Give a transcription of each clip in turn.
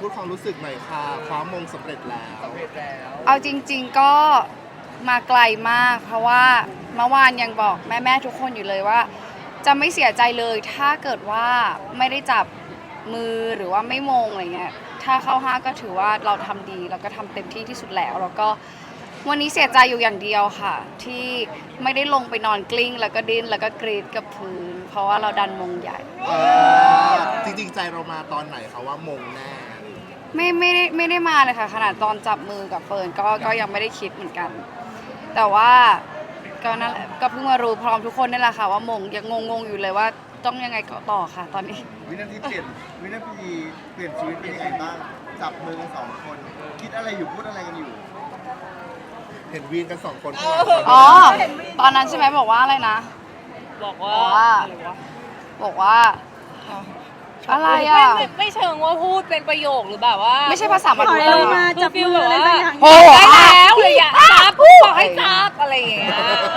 พูดความรู้สึกหน่อยค่ะคว้ามงสำเร็จแล้วสำเร็จแล้วเอาจริง ๆก็มาไกลมาก เพราะว่าเมื่อวานยังบอกแม่ๆทุกคนอยู่เลยว่า จะไม่เสียใจเลยถ้าเกิดว่าไม่ได้จับมือหรือว่าไม่มงอะไรเงี้ยถ้าเข้าห้าก็ถือว่าเราทำดีแล้วก็ทำเต็มที่ที่สุดแล้ว แล้วก็วันนี้เสียใจอยู่อย่างเดียวค่ะ ที่ไม่ได้ลงไปนอนกลิ้ง แล้วก็ดิ้นแล้วก็กรีดกับพื้น เพราะว่าเราดันมงใหญ่ เออจริงๆใจเรามาตอนไหนคะว่ามงแน่ ไม่ไม่ได้ไม่ได้มาเลยค่ะ ขนาดตอนจับมือกับเฟิร์นก็ก็ยังไม่ได้คิดเหมือนกัน แต่ว่าก็นั่นแหละก็เพิ่งมารู้พร้อมทุกคนนี่แหละค่ะ ว่ามงยังงงๆอยู่เลยว่าต้องยังไงต่อค่ะ ตอนนี้ วินาทีเปลี่ยนวินาทีเปลี่ยนชีวิตเป็นยังไงบ้างจับมือกันสองคน คิดอะไรอยู่พูดอะไรกันอยู่ เห็นวีนกันสองคนข้างหลังอ๋อ ตอนนั้นใช่ไหมบอกว่าอะไรนะ บอกว่าบอกว่าอะไรวะบอกว่า อะไรไม่อะไม่ไม่เชิงว่าพูดเป็นประโยคหรือแบบว่าไม่ใช่ภาษามนุษย์เอเหรออมาจับฟิลแบบว่าโอ้ได้แล้วเลยอะจับบอกให้จับอะไรอย่างเงี้ย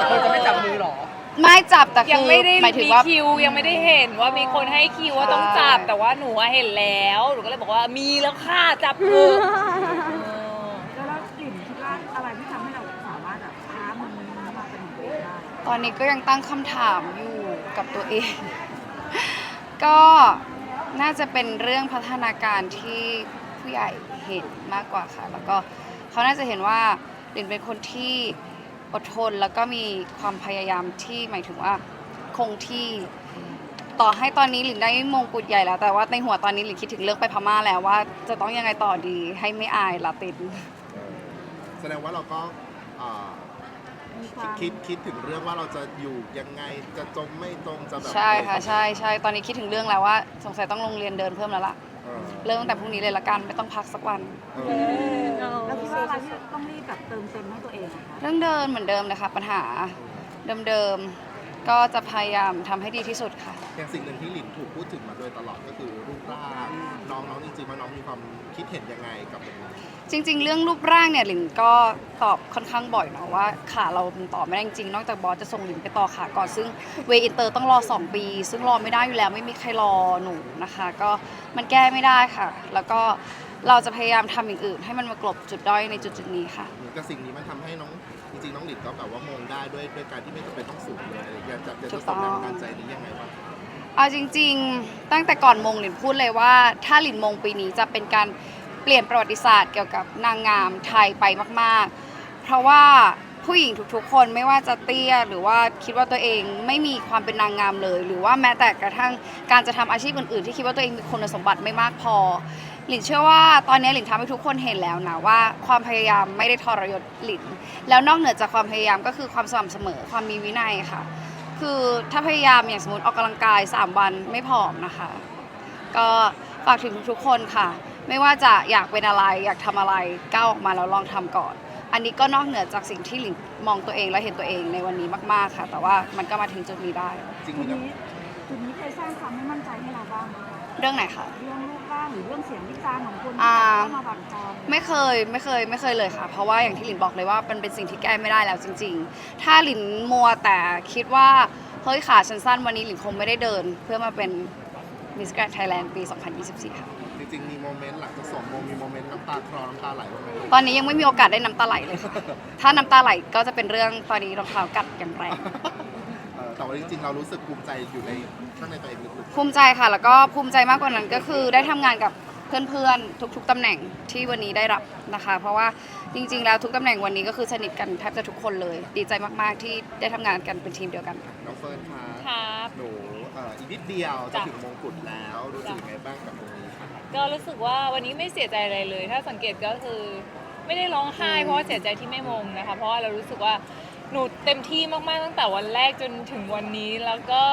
เธอจะไม่จับมือหรอ ไม่จับแต่ยังคือไม่ได้หมายถึงมีว่า คิวยังไม่ได้เห็นว่ามีคนให้คิวว่าต้องจับ ใช่ แต่ว่าหนูอะเห็นแล้วหนูก็เลยบอกว่ามีแล้วค่ะจับมือเออแล้วเรากลิ่นคิดว่าอะไรที่ทำให้เราสามารถแบบค้ามันมาเป็นของตัวเองได้ตอนนี้ก็ยังตั้งคำถามอยู่กับตัวเอง ก็ น่าจะเป็นเรื่องพัฒนาการที่ผู้ใหญ่เห็นมากกว่าค่ะ แล้วก็เขาน่าจะเห็นว่าหลินเป็นคนที่อดทนแล้วก็มีความพยายามที่หมายถึงว่าคงที่ต่อให้ตอนนี้หลินได้มงกุฎใหญ่แล้ว แต่ว่าในหัวตอนนี้หลินคิดถึงเรื่องไปพม่าแล้วว่า จะต้องยังไงต่อดีให้ไม่อายลาติน แสดงว่าเราก็เอ่อ ความคิดคิดถึงเรื่องว่าเราจะอยู่ยังไงจะจมไม่จมจะแบบใช่ค่ะใช่ใช่ตอนนี้คิดถึงเรื่องแล้วว่า สงสัยต้องลงเรียนเดินเพิ่มแล้วล่ะเออเริ่มตั้งแต่พรุ่งนี้เลยละกันไม่ต้องพักสักวัน เออเราคิดว่าอะไรที่ต้องรีบแบบเติมเต็มให้ตัวเองอะคะ เรื่องเดินเหมือนเดิมเลยค่ะปัญหาเดิมๆ ก็จะพยายามทำให้ดีที่สุดค่ะ อย่างสิ่งหนึ่งที่หลินถูกพูดถึงมาโดยตลอดก็คือรูปร่างน้องน้องจริงๆว่าน้องมีความคิดเห็นยังไงกับตรงนี้จริง ๆ เรื่องรูปร่างเนี่ยหลินก็ตอบค่อนข้างบ่อยเนาะว่าขาเรามันต่อไม่ได้จริงๆนอกจากบอสจะส่งหลินไปต่อขาก่อนซึ่งเวอินเตอร์ต้องรอ 2 ปี ซึ่งรอไม่ได้อยู่แล้วไม่มีใครรอหนูนะคะ ก็มันแก้ไม่ได้ค่ะ แล้วก็เราจะพยายามทำอย่างอื่น ให้มันมากลบจุดด้อยในจุดๆนี้ค่ะ แต่สิ่งนี้มันทำให้น้อง จริงๆน้องหลินก็แบบว่ามองได้ด้วยด้วยการที่ไม่จำเป็นต้องสูงเลยอยากจะจะถูจะกสต้องแรงบันดาลใจนี้ยังไงบ้างเอาจริง ๆ ตั้งแต่ก่อนมงหลินพูดเลยว่า ถ้าหลินมงปีนี้จะเป็นการเปลี่ยนประวัติศาสตร์เกี่ยวกับนางงามไทยไปมาก ๆ เพราะว่าผู้หญิงทุกๆ คนไม่ว่าจะเตี้ยหรือว่าคิดว่าตัวเองไม่มีความเป็นนางงามเลย หรือว่าแม้แต่กระทั่งการจะทำอาชีพอื่นๆ ที่คิดว่าตัวเองมีคุณสมบัติไม่มากพอ หลินเชื่อว่าตอนนี้หลินทำให้ทุกคนเห็นแล้วนะว่าความพยายามไม่ได้ทรยศหลิน แล้วนอกเหนือจากความพยายามก็คือความสม่ำเสมอความมีวินัยค่ะ คือถ้าพยายามอย่างสมมติออกกำลังกาย 3 วันไม่ผอมนะคะ ก็ฝากถึงทุกๆคนค่ะ ไม่ว่าจะอยากเป็นอะไรอยากทำอะไรก้าวออกมาแล้วลองทำก่อน อันนี้ก็นอกเหนือจากสิ่งที่หลินมองตัวเองและเห็นตัวเองในวันนี้มากๆค่ะ แต่ว่ามันก็มาถึงจุดนี้ได้ จริงจุดๆแล้วนี้จุดนี้เคยสร้างความไม่มั่นใจให้เราบ้างไหมคะ เรื่องไหนคะ เรื่องรูปร่างหรือเรื่องเสียงวิจารณ์ของคนอ่าที่เข้ามาบั่นทอนไม่เคยไม่เคยไม่เคยเลยค่ะ เพราะว่าอย่างที่หลินบอกเลยว่ามันเป็นสิ่งที่แก้ไม่ได้แล้วจริง ๆ ถ้าหลินมัวแต่คิดว่าเฮ้ยขาฉันสั้นวันนี้หลินคงไม่ได้เดิน เพื่อมาเป็น Miss Grand Thailand ปี 2024 ค่ะ จริงๆ มีโมเมนต์หลังจากสองโมงมีโมเมนต์น้ำตาคลอน้ำตาไหลบ้างไหมตอนนี้ยังไม่มีโอกาสได้น้ำตาไหลเลยค่ะ ถ้าน้ำตาไหลก็จะเป็นเรื่องตอนนี้รองเท้ากัดอย่างแรงเออ แต่ว่าจริงๆ เรารู้สึกภูมิใจอยู่ในข้างในตัวเองลึกภูมิใจค่ะ แล้วก็ภูมิใจมากกว่านั้นก็คือได้ทำงานกับเพื่อนๆ ทุกๆตำแหน่งที่วันนี้ได้รับนะคะ เพราะว่าจริงๆ แล้วทุกตำแหน่งวันนี้ก็คือสนิทกันแทบจะทุกคนเลย ดีใจมากๆที่ได้ทำงานกันเป็นทีมเดียวกันๆน้องเฟิร์นคะครับ หนูเอ่ออีกนิดเดียวจะจ้ะ ถึงมงกุฎแล้วรู้สึกยังไงบ้างกับตรงนี้คะก็รู้สึกว่าวันนี้ไม่เสียใจอะไรเลย ถ้าสังเกตก็คือไม่ได้ร้องไห้เพราะว่าเสียใจที่ไม่มงนะคะ เพราะว่าเรารู้สึกว่า หนูเต็มที่มากๆตั้งแต่วันแรกจนถึงวันนี้แล้วก็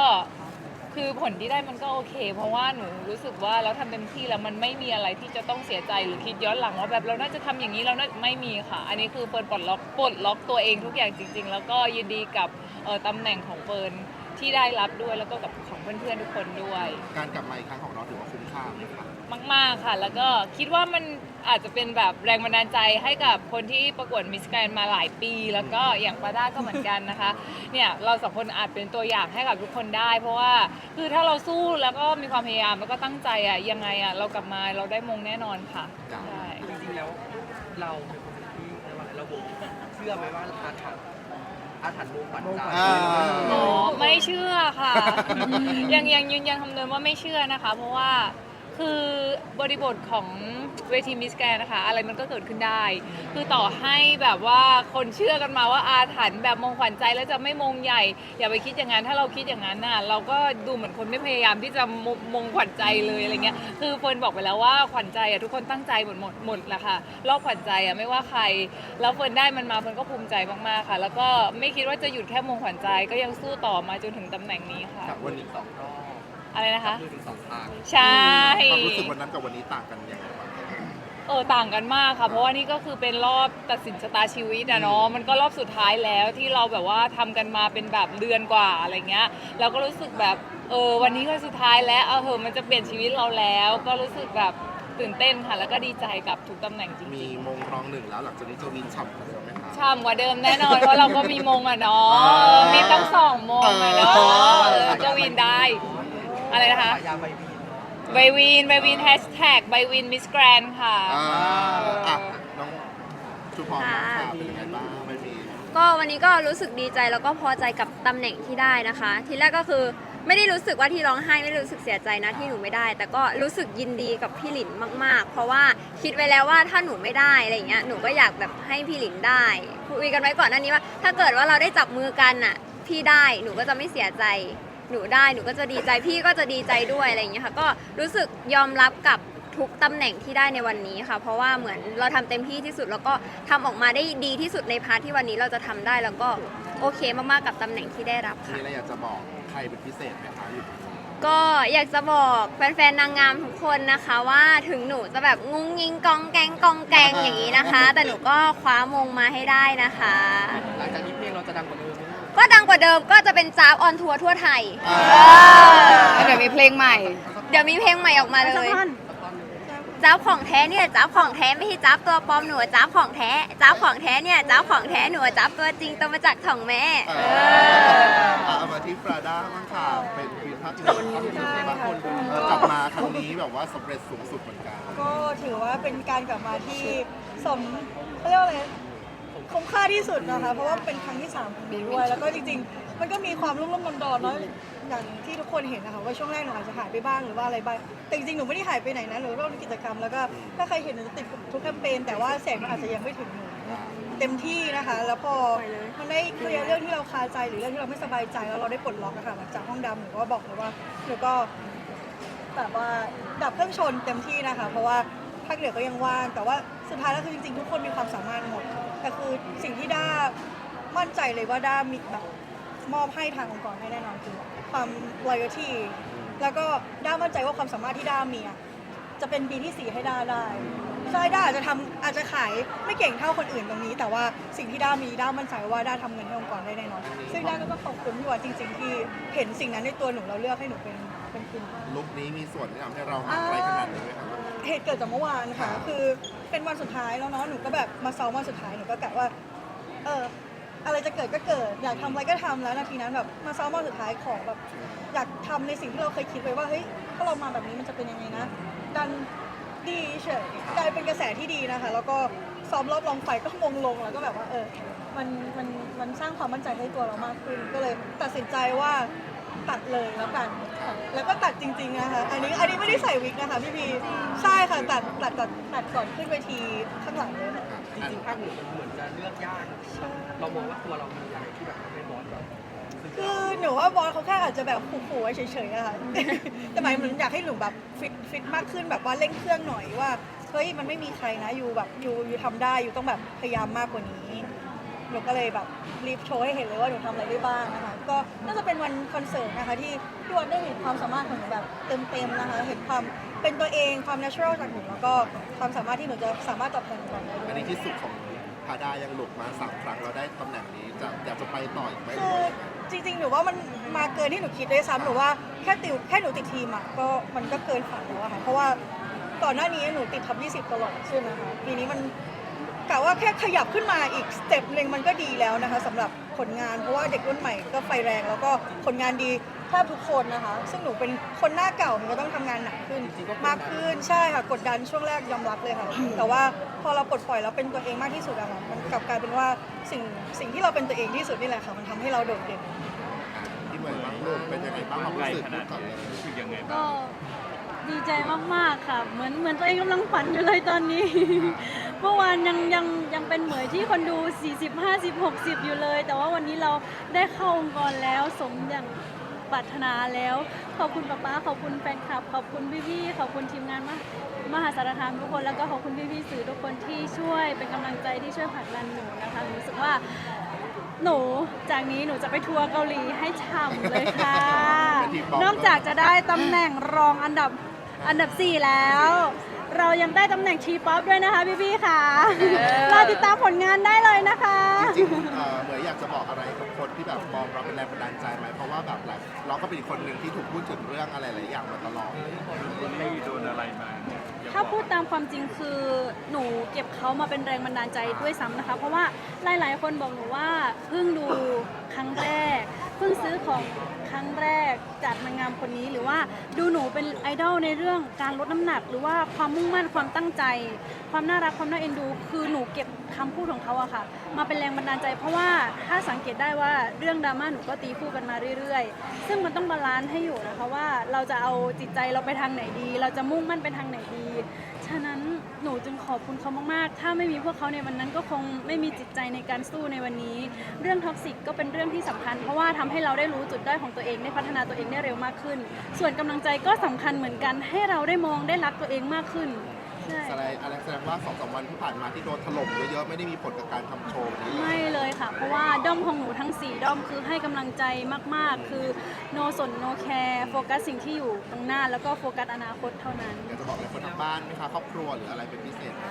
คือผลที่ได้มันก็โอเค เพราะว่าหนูรู้สึกว่าเราทำเต็มที่แล้วมันไม่มีอะไรที่จะต้องเสียใจหรือคิดย้อนหลังว่าแบบเราน่าจะทำอย่างนี้เราน่าไม่มีค่ะ อันนี้คือเฟิร์นปลดล็อกปลดล็อกตัวเองทุกอย่างจริง ๆ แล้วก็ยินดีกับเอ่อตำแหน่งของเฟิร์นที่ได้รับด้วยแล้วก็กับของเพื่อนๆทุกคนด้วย การกลับมาอีกครั้งของเราถือว่าคุ้มค่าไหมคะ มาก ๆ ค่ะ แล้วก็คิดว่ามันอาจจะเป็นแบบแรงบันดาลใจให้กับคนที่ประกวดมิสแกรนมาหลายปี แล้วก็อย่างปาด้าก็เหมือนกันนะคะ เนี่ยเราสองคนอาจเป็นตัวอย่างให้กับทุกคนได้ เพราะว่าคือถ้าเราสู้แล้วก็มีความพยายามแล้วก็ตั้งใจอะยังไงอะเรากลับมาเราได้มงแน่นอนค่ะจ้ะใช่จริงๆแล้วเราเป็นคนที่อะไรวะเราบอกเชื่อไหมว่าอาถรรพ์อาถรรพ์วงขวัญใจอ่า อ๋อไม่เชื่อค่ะ ยังยังยืนยันคำเดิมว่าไม่เชื่อนะคะ เพราะว่า คือบริบทของเวทีมิสแกรนนะคะ อะไรมันก็เกิดขึ้นได้ คือต่อให้แบบว่าคนเชื่อกันมาว่าอาถรรพ์แบบมงขวัญใจแล้วจะไม่มงใหญ่ อย่าไปคิดอย่างนั้น ถ้าเราคิดอย่างนั้นน่ะ เราก็ดูเหมือนคนไม่พยายามที่จะมงมงขวัญใจเลยอะไรเงี้ย คือเฟิร์นบอกไปแล้วว่าขวัญใจอะทุกคนตั้งใจหมดหมดหมดแหละค่ะ รอบขวัญใจอะไม่ว่าใคร แล้วเฟิร์นได้มันมาเฟิร์นก็ภูมิใจมากๆค่ะ แล้วก็ไม่คิดว่าจะหยุดแค่มงขวัญใจก็ยังสู้ต่อมาจนถึงตำแหน่งนี้ค่ะวันนี้สองรอบ อะไรนะคะมือถึงสองทางใช่ ความรู้สึกวันนั้นกับวันนี้ต่างกันยังไงบ้างเออต่างกันมากค่ะ เพราะว่านี่ก็คือเป็นรอบตัดสินชะตาชีวิตอะเนาะมันก็รอบสุดท้ายแล้วที่เราแบบว่าทำกันมาเป็นแบบเดือนกว่าอะไรเงี้ยเราก็รู้สึกแบบเออวันนี้ก็สุดท้ายแล้วเออเหอะมันจะเปลี่ยนชีวิตเราแล้ว ก็รู้สึกแบบตื่นเต้นค่ะแล้วก็ดีใจกับทุกตำแหน่งจมีริงมงรองหนึ่งแล้วหลังจากนี้จะวินฉ่ำกว่าเดิมไหมครับๆช่ำกว่าเดิมแน่นอนเพราะเราก็มีมงอะเนาะอ่ามีตั้งสองมงอะเนาะเออเออก็วินได้ อะไรนะคะฉายาใบวีนใบวินใบวินแฮชแท็กใบวินมิสแกรนค่ะ อ่าอะน้องชุพรค่ะเป็นยังไงบ้างไม่มีก็วันนี้ก็รู้สึกดีใจแล้วก็พอใจกับตำแหน่งที่ได้นะคะ ทีแรกก็คือไม่ได้รู้สึกว่าที่ร้องไห้ไม่ได้รู้สึกเสียใจนะที่หนูไม่ได้ แต่ก็รู้สึกยินดีกับพี่หลินมาก ๆ เพราะว่าคิดไว้แล้วว่าถ้าหนูไม่ได้อะไรเงี้ยหนูก็อยากแบบให้พี่หลินได้คุยกันไว้ก่อนหน้านี้ว่า ถ้าเกิดว่าเราได้จับมือกันน่ะพี่ได้หนูก็จะไม่เสียใจ หนูได้หนูก็จะดีใจพี่ก็จะดีใจด้วยอะไรอย่างเงี้ยค่ะก็รู้สึกยอมรับกับทุกตำแหน่งที่ได้ในวันนี้ค่ะ เพราะว่าเหมือนเราทำเต็มที่ที่สุดแล้วก็ทำออกมาได้ดีที่สุดในพาร์ทที่วันนี้เราจะทำได้แล้วก็โอเคมากๆกับตำแหน่งที่ได้รับมีค่ะ อะไรอยากจะบอกใครเป็นพิเศษไหมคะอยู่ตรงนี้ก็อยากจะบอกแฟนๆนางงามทุกคนนะคะว่าถึงหนูจะแบบงุ้งยิงกองแกงกองแกงอย่างนี้นะคะ แต่หนูก็คว้ามงมาให้ได้นะคะ หลังจากนี้เพลงเราจะดังกว่าเดิมไหมลู กก็ดังกว่าเดิมก็จะเป็นจ้าบออนทัวร์ทั่วไทยอ่าแล้วเดี๋ยวมีเพลงใหม่ เดี๋ยวมีเพลงใหม่ออกมาเลยสักท่อนหนึ่งจ้าบของแท้เนี่ยจ้าบของแท้ไม่ใช่จ้าบตัวปลอมหนูอะจ้าบของแท้จ้าบของแท้เนี่ยจ้าบของแท้หนูอะจ้าบตัวจริงตัวมาจากถ่องแม่ เอเออออะเอามาที่ปราด้าบ้างค่ะเป็นควีนภาคเหนือความรู้สึกบางคนเออกลับมาครั้งนี้แบบว่าสำเร็จสูงสุดเหมือนกัน ก็ถือว่าเป็นการกลับมาที่สมเขาเรียกว่าอะไร คุ้มค่าที่สุดนะคะเพราะว่าเป็นครั้งที่3ของหนูด้วยแล้วก็จริงๆ มันก็มีความรุ่มรุ่มดอนๆเนาะอย่างที่ทุกคนเห็นนะคะว่าช่วงแรกหนูอาจจะหายไปบ้างหรือว่าอะไรบ้างแต่จริงๆหนูไม่ได้หายไปไหนนะหนูก็มีกิจกรรมแล้วก็ถ้าใครเห็นหนูจะติดทุกแคมเปญแต่ว่าแสงมันอาจจะยังไม่ถึงหนูเต็มที่นะคะ แล้วพอมันได้เคลียร์เรื่องที่เราคาใจหรือเรื่องที่เราไม่สบายใจแล้วเราได้ปลดล็อกอะค่ะจากห้องดำหนูก็บอกเลยว่าหนูก็แบบว่าดับเครื่องชนเต็มที่นะคะ เพราะว่าภาคเหนือก็ยังว่างแต่ว่าสุดท้ายแล้วคือจริงๆ ทุกคนมีความสามารถหมด แต่คือสิ่งที่ด้ามั่นใจเลยว่าด้ามีแบบมอบให้ทางองค์กรให้แน่นอนคือความ loyalty แล้วก็ด้ามั่นใจว่าความสามารถที่ด้ามีอะจะเป็นปีที่สี่ให้ด้าได้ ใช่ด้าอาจจะทำอาจจะขายไม่เก่งเท่าคนอื่นตรงนี้ แต่ว่าสิ่งที่ด้ามีด้ามั่นใจว่าด้าทำเงินให้องค์กรได้แน่นอนซึ่งด้าก็ขอบคุณพี่วัดจริง ๆ ที่เห็นสิ่งนั้นในตัวหนูเราเลือกให้หนูเป็นเป็นคุณลุคนี้มีส่วนที่ทำให้เราห่างไกลขนาดนี้ไหมครับ เหตุเกิดจากเมื่อวานค่ะ คือเป็นวันสุดท้ายแล้วเนาะ หนูก็แบบมาซ้อมวันสุดท้าย หนูก็กะว่า เอออะไรจะเกิดก็เกิด อยากทำอะไรก็ทำแล้วนาทีนั้นแบบมาซ้อมวันสุดท้ายขอแบบ อยากทำในสิ่งที่เราเคยคิดไว้ว่า เฮ้ย ถ้าเรามาแบบนี้มันจะเป็นยังไงนะ ดัน ดีเฉยกลายเป็นกระแสที่ดีนะคะ แล้วก็ซ้อมรอบลองไฟก็มงลงแล้วก็แบบว่าเออมันมันมันสร้างความมั่นใจให้ตัวเรามากขึ้นก็เลยตัดสินใจว่าตัดเลยแล้วกันค่ะแล้วก็ตัดจริงๆนะคะ อันนี้อันนี้ไม่ได้ใส่วิกนะคะพี่พีใช่ค่ะตัดตัดก่อนตัดก่อนขึ้นเวทีข้างหลังเลยค่ะจริงๆภาคเหนือมันเหมือนจะเลือกยาก เรามองว่าตัวเรามีอะไรที่แบบทำให้บอสแบบ คือหนูว่าบอสเขาแค่อาจจะแบบขู่ๆเฉยๆอะค่ะ แต่หมายเหมือนอยากให้หนูแบบฟิตฟิตมากขึ้นแบบว่าเร่งเครื่องหน่อยว่าเฮ้ยมันไม่มีใครนะอยู่แบบอยู่อยู่ทำได้อยู่ต้องแบบพยายามมากกว่านี้หนูก็เลยแบบรีบโชว์ให้เห็นเลยว่าหนูทำอะไรได้บ้างนะคะ ก็น่าจะเป็นวันคอนเสิร์ตนะคะที่ที่วันได้เห็นความสามารถของหนูแบบเต็มๆนะคะ เห็นความเป็นตัวเองความ natural จากหนูแล้วก็ความสามารถที่หนูจะสามารถตอบแทนองค์กรได้ด้วอันนี้ที่สุดของพาดายังหลุดมาสามครั้งเราได้ตำแหน่งนี้จะอยากจะไปต่ออีกไหมหรืคืออว่ายังไง จริง ๆ หนูว่ามันมาเกินที่หนูคิดด้วยซ้ำหนูว่าแค่ติวแค่หนูติดทีมอะก็มันก็เกินฝันแล้วอะค่ะเพราะว่าก่อนหน้านี้หนูติดท็อป20 ตลอดใช่ไหมคะปีนี้มัน กะว่าแค่ขยับขึ้นมาอีกสเต็ปหนึ่งมันก็ดีแล้วนะคะสำหรับผลงานเพราะว่าเด็กรุ่นใหม่ก็ไฟแรงแล้วก็ผลงานดีแทบทุกคนนะคะ ซึ่งหนูเป็นคนหน้าเก่ามันก็ต้องทำงานหนักขึ้น มากขึ้นใช่ค่ะกดดันช่วงแรกยอมรับเลยค่ะ แต่ว่าพอเราปลดปล่อยแล้วเป็นตัวเองมากที่สุดอะค่ะมันกลับกลายเป็นว่าสิ่งสิ่งที่เราเป็นตัวเองที่สุดนี่แหละค่ะมันทำให้เราโดดเด่น ที่เหมือนบ้างลูกเป็นยังไงบ้างความรู้สึกพูดก่อนเลยก็ดีใจมากๆค่ะ เหมือนเหมือนตัวเองกำลังฝันอยู่เลยตอนนี้ เมื่อวานยังยังยังเป็นเหมยที่คนดู 40 50 60 อยู่เลย แต่ว่าวันนี้เราได้เข้าองค์กรแล้วสมอย่างปรารถนาแล้ว ขอบคุณป๊าป๊าขอบคุณแฟนคลับ ขอบคุณพี่ๆขอบคุณทีมงานมามหาสารคามทุกคนแล้วก็ขอบคุณพี่ๆสื่อทุกคนที่ช่วยเป็นกำลังใจที่ช่วยผลักดันหนูนะคะหนูรู้สึกว่าหนูจากนี้หนูจะไปทัวร์เกาหลีให้ฉ่ำเลยค่ะ นอกจากจะได้ตำแหน่งรองอันดับอันดับ 4 แล้ว เรายังได้ตำแหน่งทีป๊อปด้วยนะคะพี่ๆค่ะรอติดตามผลงานได้เลยนะคะ จริงๆเอ่อเหมือนอยากจะบอกอะไรกับคนที่แบบมองเราเป็นแรงบันดาลใจไหมเพราะว่าแบบหลายเราก็เป็นอีกคนหนึ่งที่ถูกพูดถึงเรื่องอะไรหลายอย่างมาตลอดถ้าพูดตามความจริงคือหนูเก็บเขามาเป็นแรงบันดาลใจด้วยซ้ำนะคะ เพราะว่าหลายๆ คนบอกหนูว่าเพิ่งดูครั้งแรกเพิ่งซื้อของ ครั้งแรกจากนางงามคนนี้หรือว่าดูหนูเป็นไอดอลในเรื่องการลดน้ำหนัก หรือว่าความมุ่งมั่นความตั้งใจ ความน่ารักความน่าเอ็นดู คือหนูเก็บคำพูดของเขาอะค่ะ มาเป็นแรงบันดาลใจ เพราะว่าถ้าสังเกตได้ว่าเรื่องดราม่าหนูก็ตีคู่กันมาเรื่อยๆ ซึ่งมันต้องบาลานซ์ให้อยู่นะคะว่าเราจะเอาจิตใจเราไปทางไหนดี เราจะมุ่งมั่นไปทางไหนดีฉะนั้น หนูจึงขอบคุณเขามากๆ ถ้าไม่มีพวกเขาในวันนั้นก็คงไม่มีจิตใจในการสู้ในวันนี้ เรื่องท็อกซิกก็เป็นเรื่องที่สำคัญ เพราะว่าทำให้เราได้รู้จุดด้อยของตัวเองได้พัฒนาตัวเองได้เร็วมากขึ้น ส่วนกำลังใจก็สำคัญเหมือนกัน ให้เราได้มองได้รักตัวเองมากขึ้น แสดงอะไรแสดงว่าสองสามวันที่ผ่านมาที่โดนถล่มเยอะๆไม่ได้มีผลกับการทำโชว์นี้เลยไม่เลยค่ะ เพราะว่าด้อมของหนูทั้ง 4 ด้อมคือให้กำลังใจมากๆ คือ no สน no care โฟกัสสิ่งที่อยู่ตรงหน้าแล้วก็โฟกัสอนาคตเท่านั้น อยากจะบอกอะไรคนทางบ้านไหมคะครอบครัวหรืออะไรเป็นพิเศษไหม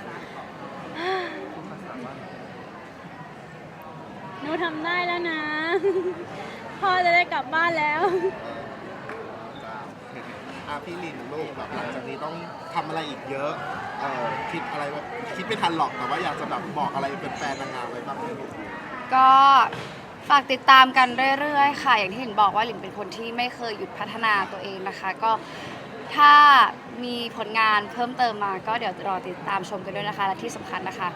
หนูทำได้แล้วนะ พ่อจะได้กลับบ้านแล้วอาพี่ลินลูกแบบหลังจากนี้ต้องทำอะไรอีกเยอะ เออคิดอะไรแบบคิดไม่ทันหรอกแต่ว่าอยากจะแบบบอกอะไรเป็นแฟนนางงามไว้บ้างไหมลูกก็ฝากติดตามกันเรื่อยๆ ค่ะ อย่างที่หลินบอกว่าหลินเป็นคนที่ไม่เคยหยุดพัฒนาตัวเองนะคะ ก็ถ้ามีผลงานเพิ่มเติมมา ก็เดี๋ยวรอติดตามชมกันด้วยนะคะ และที่สำคัญนะคะ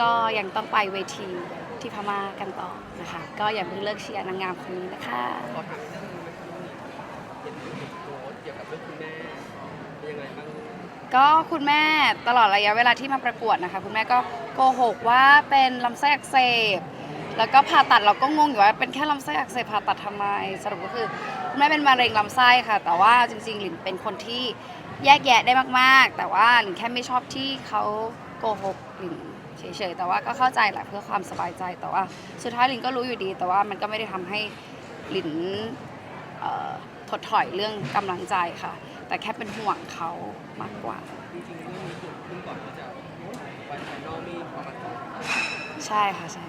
ก็ยังต้องไปเวทีที่พม่ากันต่อนะคะ ก็อย่าเพิ่งเลิกเชียร์นางงามคนนี้นะคะ ขอถามเรื่องนึงเห็นเห็นโพสต์เกี่ยวกับเรื่องคุณแม่เป็นยังไงบ้าง ก็คุณแม่ตลอดระยะเวลาที่มาประกวดนะคะ คุณแม่ก็โกหกว่าเป็นลำไส้อักเสบแล้วก็ผ่าตัดเราก็งงอยู่ว่าเป็นแค่ลำไส้อักเสบผ่าตัดทำไม สรุปก็คือคุณแม่เป็นมะเร็งลำไส้ค่ะ แต่ว่าจริงๆหลินเป็นคนที่แยกแยะได้มากๆ แต่ว่าหลินแค่ไม่ชอบที่เขาโกหกหลินเฉยๆแต่ว่าก็เข้าใจแหละเพื่อความสบายใจแต่ว่าสุดท้ายหลินก็รู้อยู่ดี แต่ว่ามันก็ไม่ได้ทำให้หลินเอ่อถดถอยเรื่องกำลังใจค่ะ แต่แค่เป็นห่วงเขามากกว่า จริงๆเรื่องนี้เกิดขึ้นก่อนที่จะวันไฟนอลมีประมาณสองสัปดาห์ใช่ค่ะใช่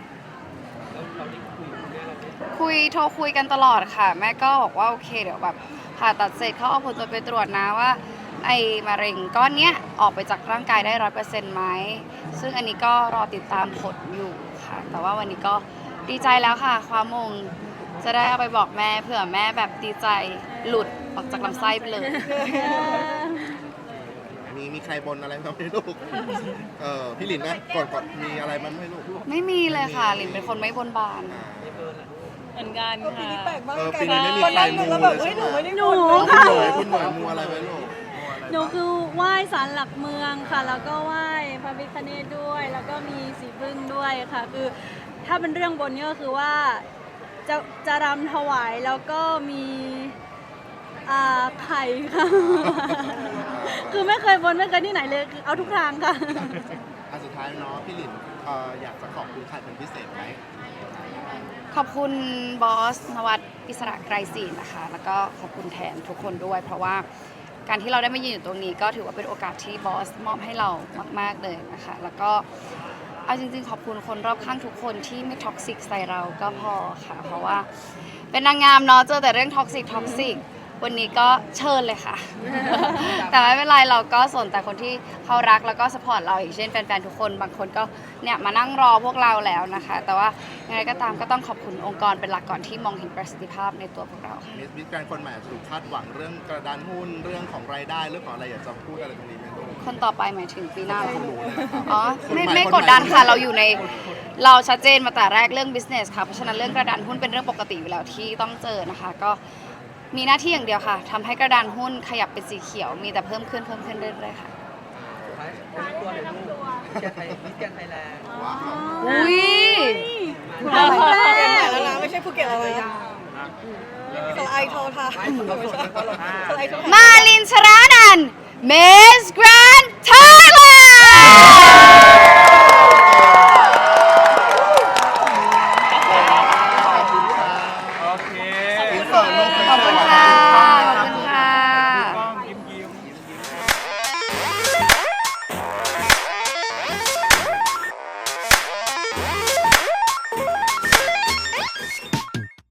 แล้วเราได้คุยกับคุณแม่เราไหมคุยโทรคุยกันตลอดค่ะ แม่ก็บอกว่า โอเคเดี๋ยวแบบผ่าตัดเสร็จเขาเอาผลตรวจไปตรวจนะว่า ไอ้มะเร็งก้อนเนี้ยออกไปจากร่างกายได้ร้อยเปอร์เซ็นต์ไหมซึ่งอันนี้ก็รอติดตามผลอยู่ค่ะ แต่ว่าวันนี้ก็ดีใจแล้วค่ะ ความมงจะได้เอาไปบอกแม่เผื่อแม่แบบดีใจหลุด ออกจากลำไส้ไปเลย มีมีใครบนอะไรบ้างไหมลูก เออพี่ลินนะก่อนก่อนมีอะไรบ้างไหมลูกไม่มีเลยค่ะ หลินเป็นคนไม่บนบาน อ่าเหมือนกันก็ปีค่ะ นี้แปลกมากเออกัปีนี้ไม่มีวันนั้นหนูก็แบบใครมูเฮ้ยหนูไม่ได้หนู มูเออคุณหน่วยคุณหน่วยมูอะไรไว้ลูกหนูคือไหว้ศาลหลักเมืองค่ะ แล้วก็ไหว้พระพิฆเนศด้วย แล้วก็มีสีพึ่งด้วยค่ะ คือถ้าเป็นเรื่องบนเนี่ยก็คือว่าจะจะรำถวายแล้วก็มี อ่าไข่ค่ะ คือไม่เคยบนไม่เคยที่ไหนเลยคือเอาทุกทางค่ะ อันสุดท้ายเนาะพี่ลินเอ่ออยากจะขอบคุณใครเป็นพิเศษไหมขอบคุณบอสนวัดอิสระไกรศรีนะคะ แล้วก็ขอบคุณแทนทุกคนด้วย เพราะว่าการที่เราได้มายืนอยู่ตรงนี้ ก็ถือว่าเป็นโอกาสที่บอสมอบให้เรามาก ๆเลยนะคะ แล้วก็เอาจริงๆ ขอบคุณคนรอบข้างทุกคนที่ไม่ท็อกซิกใส่เราก็พอค่ะ เพราะว่าเป็นนางงามเนาะเจอแต่เรื่องท็อกซิกท็อกซิก วันนี้ก็เชิญเลยค่ะ แต่ไม่เป็นไรเราก็สนแต่คนที่เขารักแล้วก็สปอร์ตเราอย่างเช่นแฟนๆทุกคนบางคนก็เนี่ยมานั่งรอพวกเราแล้วนะคะ แต่ว่ายังไงก็ตามก็ต้องขอบคุณองค์กรเป็นหลักก่อนที่มองเห็นประสิทธิภาพในตัวพวกเราค่ะ มิสมิสแกรนด์คนใหม่อาจจะถูกคาดหวังเรื่องกระดานหุ้นเรื่องของรายได้เรื่องของอะไรอยากจะพูดอะไรตรงนี้ไหมลูกคนต่อไปหมายถึงปีหน้าเหรอของหนูเลยนะครับ อ๋อไม่คนใหไม่คนกดดันใหม่ค่ะ เราอยู่ในเราชัดเจนมาแต่แรกเรื่อง business ค่ะ เพราะฉะนั้นเรื่องกระดานหุ้นเป็นเรื่องปกติอยู่แล้วที่ต้องเจอนะคะ ก็ มีหน้าที่อย่างเดียวค่ะทำให้กระดานหุ้นขยับเป็นสีเขียว มีแต่เพิ่มขึ้นเพิ่มขึ้นเรื่อยๆค่ะ สุดท้ายคนตัวเลยลูกมิสแกรนด์ไทยมิสแกรนด์ไทยแลนด์ว้าวอุ้ยเปลี่ยนใหม่แล้วนะไม่ใช่ภูเก็ตแล้วนะสไอโทรทาไม่เราสดแล้วก็เราสไอโทรทามาลินชรานัน Miss Grand